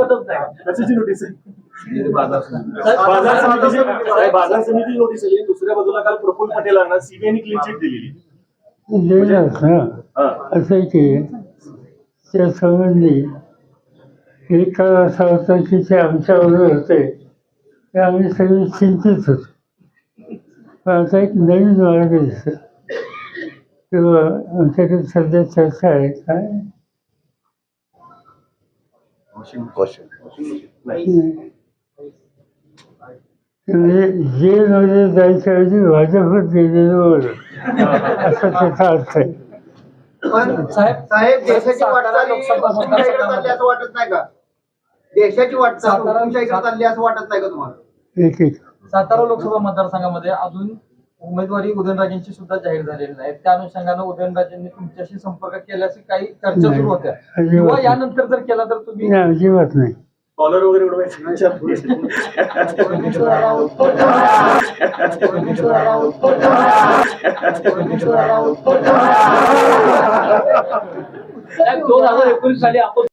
चुकतच नाही. कशाची नोटीस आहे? बाजार साहेब, बाजार समिती नोटीस आली. दुसऱ्या बाजूला काल प्रफुल्ल पटेलांना सीबीआयने क्लीन चिट दिलेली. ना हा. असं आहे की त्या संबंधी एक काळ असा होता की ते आमच्याबरोबर होते. ते आम्ही सगळे चिंतित होतो. पण आता एक नवीन मार्ग दिसतो किंवा आमच्याकडे सध्या चर्चा आहे काय जेलमध्ये जायच्या ऐवजी बरं असं त्याचा अर्थ आहे पण साहेब, साहेब देशाची वाटचाल लोकसभा चालली असं वाटत नाही का? देशाची वाटचाल चालली असं वाटत नाही का तुम्हाला? एक एक सातारा लोकसभा मतदारसंघामध्ये अजून उमेदवारी उदयनराजेंची सुद्धा जाहीर झालेली नाही. त्या अनुषंगानं उदयनराजेंनी तुमच्याशी संपर्क केल्याची काही चर्चा सुरू होत्या. किंवा. यानंतर जर केला तर तुम्ही? नाही अजिबात नाही. कॉलर वगैरे उडवायचं. दोन हजार एकोणीस साली आपण